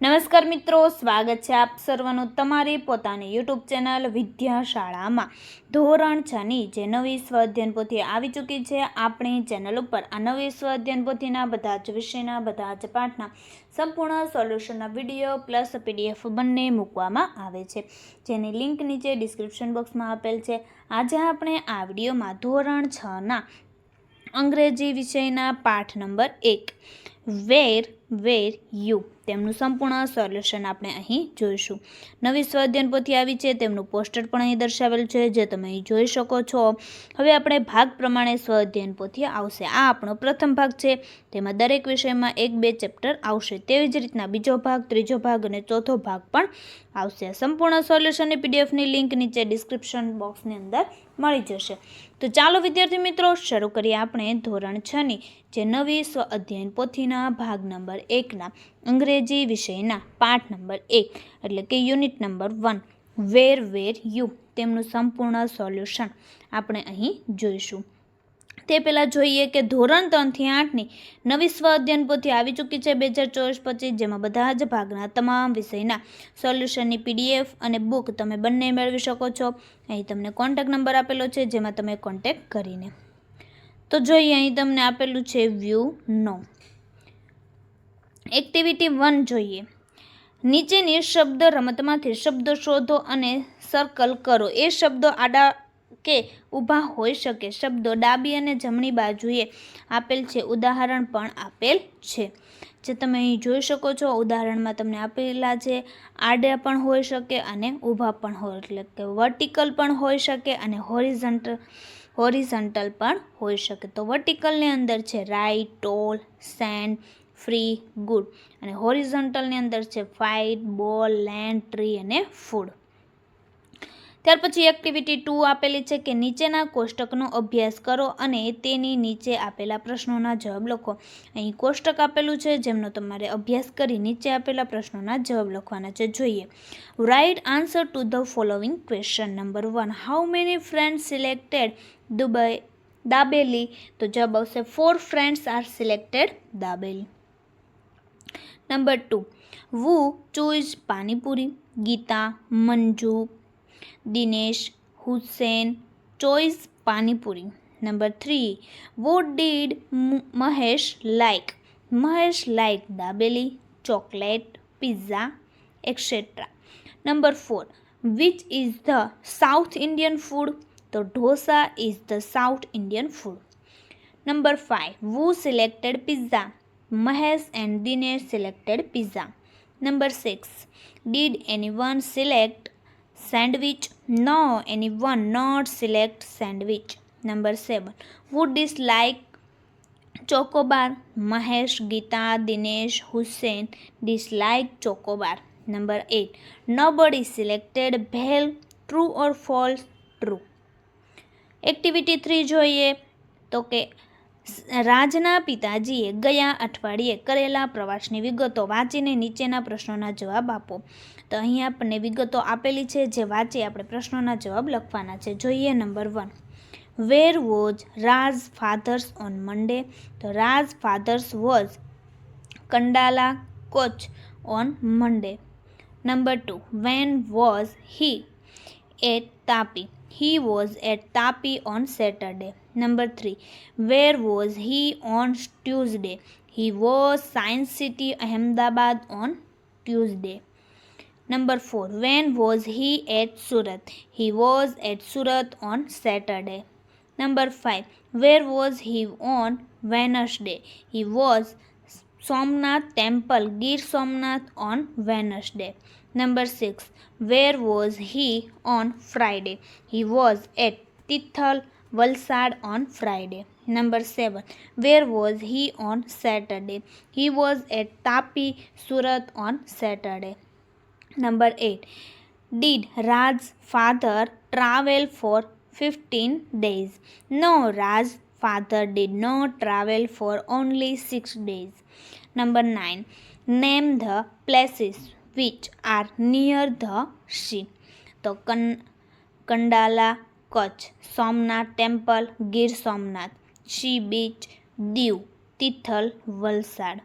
નમસ્કાર મિત્રો સ્વાગત છે આપ સર્વનું તમારી પોતાની યુટ્યુબ ચેનલ વિદ્યાશાળામાં ધોરણ છની જે નવી સ્વાધ્યન પોથી આવી ચૂકી છે આપણી ચેનલ ઉપર આ નવી સ્વાધ્યન પોથીના બધા જ વિષયના બધા જ પાઠના સંપૂર્ણ સોલ્યુશનના વિડીયો પ્લસ પીડીએફ બંને મૂકવામાં આવે છે જેની લિંક નીચે ડિસ્ક્રિપ્શન બોક્સમાં આપેલ છે આજે આપણે આ વિડીયોમાં ધોરણ છના અંગ્રેજી વિષયના પાઠ નંબર એક વેર વેર યુ તેમનું સંપૂર્ણ સોલ્યુશન આપણે અહીં જોઈશું નવી સ્વાધ્યન પોથી આવી છે તેમનું પોસ્ટર પણ અહીં દર્શાવેલું છે જે તમે અહીં જોઈ શકો છો હવે આપણે ભાગ પ્રમાણે સ્વાધ્યન પોથી આવશે આ આપણો પ્રથમ ભાગ છે તેમાં દરેક વિષયમાં એક બે ચેપ્ટર આવશે તેવી જ રીતના બીજો ભાગ ત્રીજો ભાગ અને ચોથો ભાગ પણ આવશે સંપૂર્ણ સોલ્યુશનની પીડીએફની લિંક નીચે ડિસ્ક્રિપ્શન બોક્સની અંદર મળી જશે તો ચાલો વિદ્યાર્થી મિત્રો શરૂ કરીએ આપણે ધોરણ છની જે નવી સ્વ અધ્યયન પોથીના ભાગ નંબર નંબર એકના અંગ્રેજી વિષયના પાઠ નંબર એક એટલે કે unit number one where were you તેમનું સંપૂર્ણ સોલ્યુશન આપણે અહીં જોઈશું તે પહેલાં જોઈએ કે ધોરણ ત્રણથી આઠની નવી સ્વ અધ્યયન પોથી આવી ચૂકી છે બે હજાર ચોવીસ પચીસ જેમાં બધા જ ભાગના તમામ વિષયના સોલ્યુશનની પીડીએફ અને બુક તમે બંને મેળવી શકો છો અહીં તમને કોન્ટેક નંબર આપેલો છે જેમાં તમે કોન્ટેક કરીને તો જોઈએ અહીં તમને આપેલું છે વ્યૂ નો એક્ટિવિટી વન જોઈએ નીચેની શબ્દ રમતમાંથી શબ્દો શોધો અને સર્કલ કરો એ શબ્દો આડા કે ઊભા હોઈ શકે શબ્દો ડાબી અને જમણી બાજુએ આપેલ છે ઉદાહરણ પણ આપેલ છે જે તમે અહીં જોઈ શકો છો ઉદાહરણમાં તમને આપેલા છે આડા પણ હોઈ શકે અને ઊભા પણ હોય એટલે કે વર્ટિકલ પણ હોઈ શકે અને હોરિઝન્ટલ હોરિઝન્ટલ પણ હોઈ શકે તો વર્ટિકલની અંદર છે right tall sand free good અને હોરિઝોન્ટલની અંદર છે ફાઇટ બોલ લેન્ડ ટ્રી અને ફૂડ ત્યાર પછી એક્ટિવિટી ટુ આપેલી છે કે નીચેના કોષ્ટકનો અભ્યાસ કરો અને તેની નીચે આપેલા પ્રશ્નોના જવાબ લખો અહીં કોષ્ટક આપેલું છે જેમનો તમારે અભ્યાસ કરી નીચે આપેલા પ્રશ્નોના જવાબ લખવાના છે જોઈએ right answer to the following question number one how many friend selected Dubai dabeli તો જવાબ આવશે four friends are selected dabeli number two who choice panipuri Geeta Manju Dinesh Hussain choice panipuri number three what did Mahesh like Mahesh like dabeli chocolate pizza etcetera number four which is the South Indian food તો dosa is the South Indian food number five who selected pizza Mahesh and Dinesh selected pizza. Number 6. Did anyone select sandwich? No, anyone not select sandwich. Number 7. Who dislike chocobar? Mahesh, Gita, Dinesh, Hussein dislike chocobar. Number 8. Nobody selected bell. True or false? True. Activity three જોઈએ તો કે રાજના પિતાજીએ ગયા અઠવાડિયે કરેલા પ્રવાસની વિગતો વાંચીને નીચેના પ્રશ્નોના જવાબ આપો તો અહીં આપણને વિગતો આપેલી છે જે વાંચી આપણે પ્રશ્નોના જવાબ લખવાના છે જોઈએ number one where was Raj fathers on Monday તો Raj fathers was Kandla coach on Monday number two when was he at Tapi he was at Tapi on Saturday. Number 3. Where was he on Tuesday? He was Science City, Ahmedabad on Tuesday. Number 4. When was he at Surat? He was at Surat on Saturday. Number 5. Where was he on Wednesday? He was Somnath Temple, Gir Somnath on Wednesday. Number 6. Where was he on Friday? He was at Tithal Valsad on Friday. Number 7. Where was he on Saturday? He was at Tapi Surat on Saturday. Number 8. Did Raj's father travel for 15 days? No, Raj's father did not travel for only 6 days. Number 9. Name the places which are near the sea. The Kan Kandala Kutch, Somnath Temple, Gir Somnath, Sea Beach, Dew Tithal, Valsad.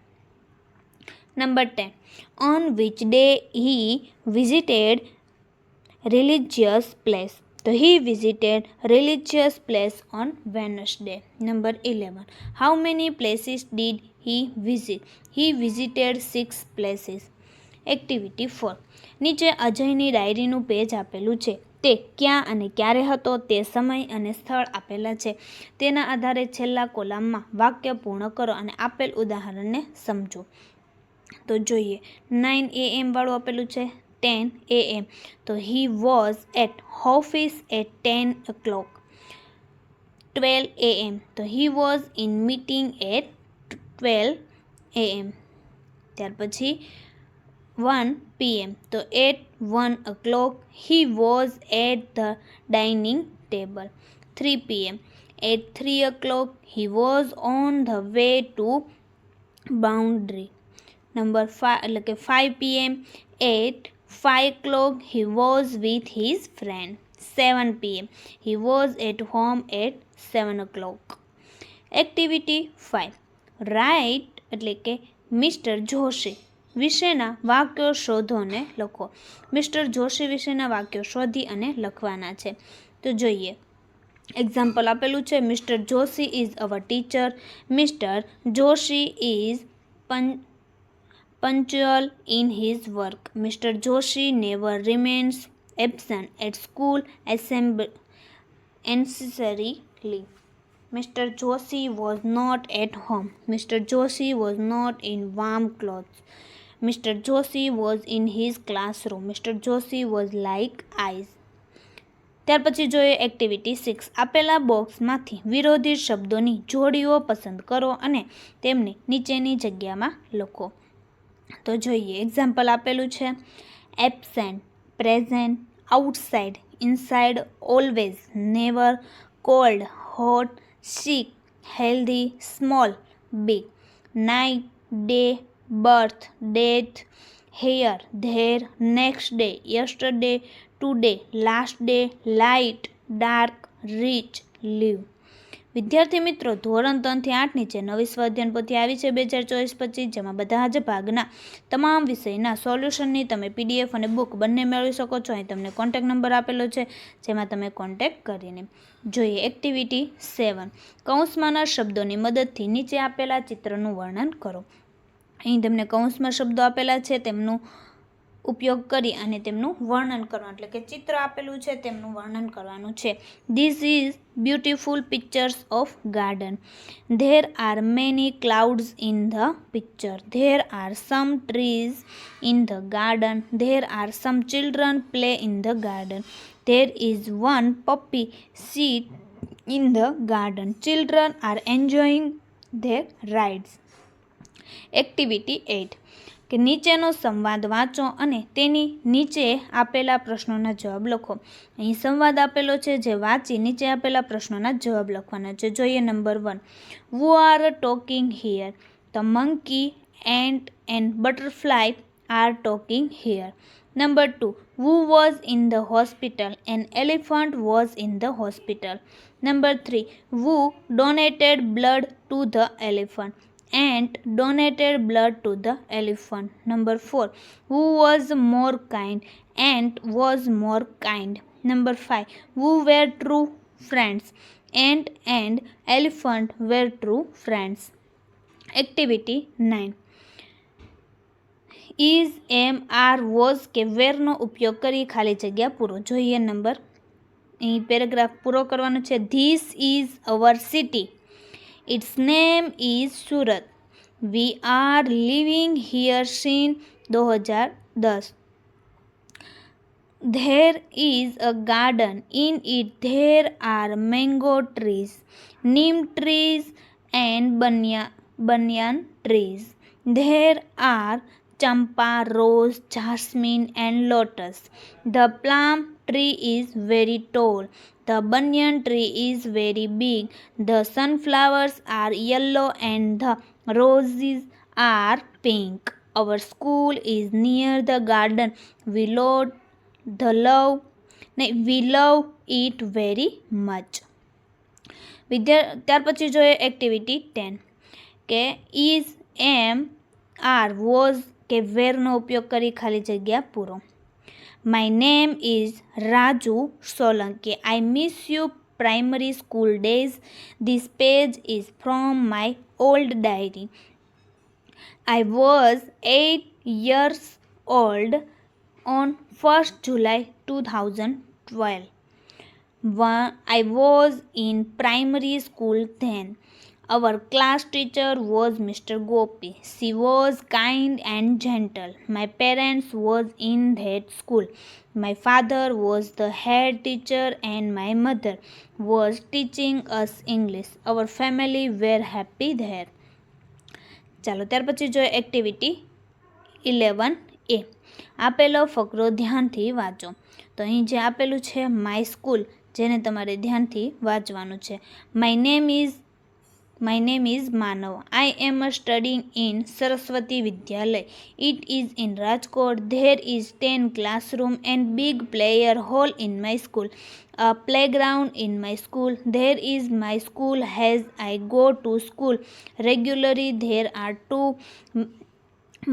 Number 10. On which day he visited religious place. So he visited religious place on Wednesday. Number 11. How many places did he visit he visited six places activity four નીચે અજયની ડાયરીનું page આપેલું છે તે ક્યાં અને ક્યારે હતો તે સમય અને સ્થળ આપેલા છે તેના આધારે છેલ્લા કોલામમાં વાક્ય પૂર્ણ કરો અને આપેલ ઉદાહરણને સમજો તો જોઈએ નાઇન એ વાળું આપેલું છે ટેન એ એમ તો he was at office at ten o'clock twelve A M તો he was in meeting at 12 am ત્યાર 1 pm તો 8 1 o'clock he was at the dining table 3 pm at 3 o'clock he was on the way to boundary number 5 like 5 pm at 5 o'clock he was with his friend 7 pm he was at home at 7 o'clock activity 5 right એટલે કે mister Joshi વિશેના વાક્યો શોધોને લખો mister Joshi વિશેના વાક્યો શોધી અને લખવાના છે તો જોઈએ એક્ઝામ્પલ આપેલું છે mister Joshi is our teacher mister Joshi is પં punctual in his work mister Joshi never remains absent at school assembly એન્સેસરી લી Mr. Joshi was not at home. Mr. Joshi was not in warm clothes. Mr. Joshi was in his classroom. Mr. Joshi was like ice. ત્યાર પછી જોઈએ activity six આપેલા બોક્સમાંથી વિરોધી શબ્દોની જોડીઓ પસંદ કરો અને તેમને નીચેની જગ્યામાં લખો તો જોઈએ એક્ઝામ્પલ આપેલું છે absent present outside inside always never cold hot sick, healthy, small, big. Night, day, birth, death, here, there, next day, yesterday, today, last day, light, dark, rich, live. વિદ્યાર્થી મિત્રો ધોરણ ત્રણથી આઠ નીચે નવી સ્વાધ્યાયન પોથી આવી છે બે હજાર ચોવીસ પચીસ જેમાં બધા જ ભાગના તમામ વિષયના સોલ્યુશનની તમે પીડીએફ અને બુક બંને મેળવી શકો છો અહીં તમને કોન્ટેક નંબર આપેલો છે જેમાં તમે કોન્ટેક કરીને જોઈએ એક્ટિવિટી સેવન કૌંસમાંના શબ્દોની મદદથી નીચે આપેલા ચિત્રનું વર્ણન કરો અહીં તમને કૌંસમાં શબ્દો આપેલા છે તેમનું ઉપયોગ કરી અને તેમનું વર્ણન કરવાનું એટલે કે ચિત્ર આપેલું છે તેમનું વર્ણન કરવાનું છે this is beautiful pictures of garden there are many clouds in the picture there are some trees in the garden there are some children play in the garden there is one puppy sit in the garden children are enjoying their rides activity eight કે નીચેનો સંવાદ વાંચો અને તેની નીચે આપેલા પ્રશ્નોના જવાબ લખો અહીં સંવાદ આપેલો છે જે વાંચી નીચે આપેલા પ્રશ્નોના જવાબ લખવાના છે જોઈએ number one who are talking here the monkey ant and butterfly are talking here number two who was in the hospital and elephant was in the hospital number three who donated blood to the elephant and donated blood to the elephant. Number 4. Who was more kind? Ant was more kind. Number 5. Who were true friends? Ant and elephant were true friends. Activity 9. Is am are was કે વેરનો ઉપયોગ કરી ખાલી જગ્યા પૂરો જોઈએ number અહીં paragraph પૂરો કરવાનો છે this is our city Its name is Surat. We are living here since 2010. There is a garden. In it there are mango trees, neem trees and banyan, trees. There are champa, rose, jasmine and lotus. The plum tree is very tall. The banyan tree is very big. The sunflowers are yellow and the roses are pink. Our school is near the garden. We load the love we love it very much. Vidya ત્યાર પછી જોઈએ activity ten કે is am are was કે વેરનો ઉપયોગ કરી ખાલી જગ્યા પૂરો My name is Raju Solanke. I miss you primary school days. This page is from my old diary. I was 8 years old on 1st July 2012. I was in primary school then. Our class teacher was Mr. Gopi. She was kind and gentle. My parents was in that school. My father was the head teacher and my mother was teaching us English. Our family were happy there. ચાલો ત્યાર પછી જોઈએ activity eleven એ આપેલો ફકરો ધ્યાનથી વાંચો તો અહીં જે આપેલું છે માય સ્કૂલ જેને તમારે ધ્યાનથી વાંચવાનું છે my name is My name is Manav. I am studying in Saraswati Vidyalay. It is in Rajkot. There is 10 classroom and big player hall in my school. A playground in my school. There is my school has I go to school. Regularly there are two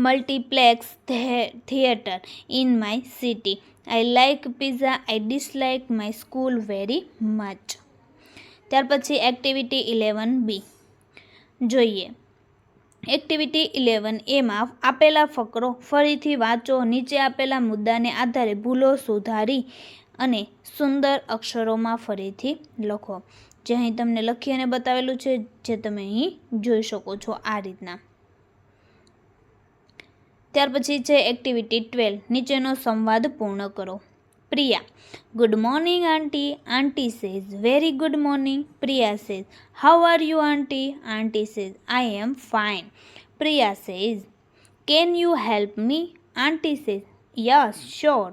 multiplex theater in my city. I like pizza. I dislike my school very much ત્યાર પછી activity eleven બી જોઈએ activity eleven એમાં આપેલા ફકરો ફરીથી વાંચો નીચે આપેલા મુદ્દાને આધારે ભૂલો સુધારી અને સુંદર અક્ષરોમાં ફરીથી લખો જે અહીં તમને લખી અને બતાવેલું છે જે તમે અહીં જોઈ શકો છો આ રીતના ત્યાર પછી છે એક્ટિવિટી ટ્વેલ્વ નીચેનો સંવાદ પૂર્ણ કરો Priya. Good morning, auntie. Auntie says, Very good morning. Priya says, How are you, auntie? Auntie says, I am fine. Priya says, Can you help me? Auntie says, Yes, sure.